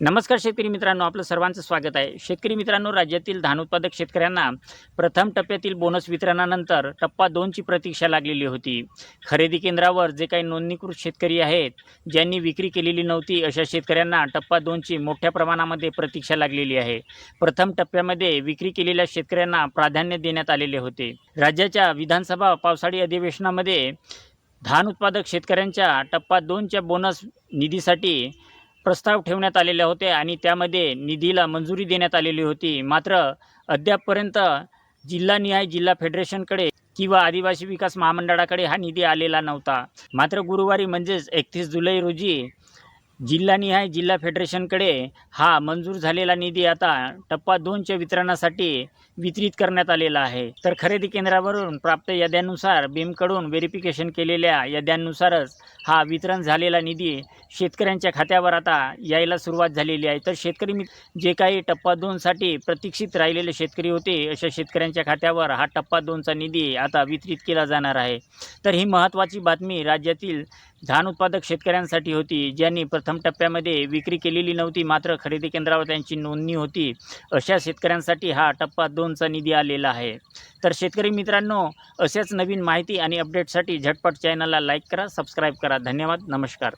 नमस्कार शेतकरी मित्रांनो आपलं सर्वांचं स्वागत आहे. शेतकरी मित्रांनो राज्यातील धान उत्पादक शेतकऱ्यांना प्रथम टप्प्यातील बोनस वितरणानंतर टप्पा दोनची प्रतीक्षा लागलेली होती. खरेदी केंद्रावर जे काही नोंदणीकृत शेतकरी आहेत ज्यांनी विक्री केलेली नव्हती अशा शेतकऱ्यांना टप्पा दोनची मोठ्या प्रमाणामध्ये प्रतीक्षा लागलेली आहे. प्रथम टप्प्यामध्ये विक्री केलेल्या शेतकऱ्यांना प्राधान्य देण्यात आलेले होते. राज्याच्या विधानसभा पावसाळी अधिवेशनामध्ये धान उत्पादक शेतकऱ्यांच्या टप्पा दोनच्या बोनस निधीसाठी प्रस्ताव ठेवण्यात आलेले होते आणि त्यामध्ये निधीला मंजुरी देण्यात आलेली होती. मात्र अद्यापपर्यंत जिल्हानिहाय जिल्हा फेडरेशनकडे किंवा आदिवासी विकास महामंडळाकडे हा निधी आलेला नव्हता. मात्र गुरुवारी म्हणजेच एकतीस जुलै रोजी जिल्हानिहाय जिल्हा फेडरेशनकडे हा मंजूर झालेला निधी आता टप्पा दोनच्या वितरणासाठी वितरित करण्यात आलेला आहे. तर खरेदी केंद्रावरून प्राप्त याद्यांनुसार बीमकडून व्हेरिफिकेशन केलेल्या याद्यांनुसारच हा वितरण झालेला निधी शेतकऱ्यांच्या खात्यावर आता यायला सुरुवात झालेली आहे. तर शेतकरी जे काही टप्पा दोनसाठी प्रतीक्षित राहिलेले शेतकरी होते अशा शेतकऱ्यांच्या खात्यावर हा टप्पा दोनचा निधी आता वितरित केला जाणार आहे. तर ही महत्त्वाची बातमी राज्यातील धान उत्पादक शेतकऱ्यांसाठी होती ज्यांनी प्रथम टप्प्यामध्ये विक्री केलेली नव्हती मात्र खरेदी केंद्रावर त्यांची नोंदणी होती. अशा शेतकऱ्यांसाठी हा टप्पा दोनचा निधी आलेला आहे. तर शेतकरी मित्रांनो अशाच नवीन माहिती आणि अपडेटसाठी झटपट चॅनलला लाईक करा सबस्क्राईब करा. धन्यवाद नमस्कार.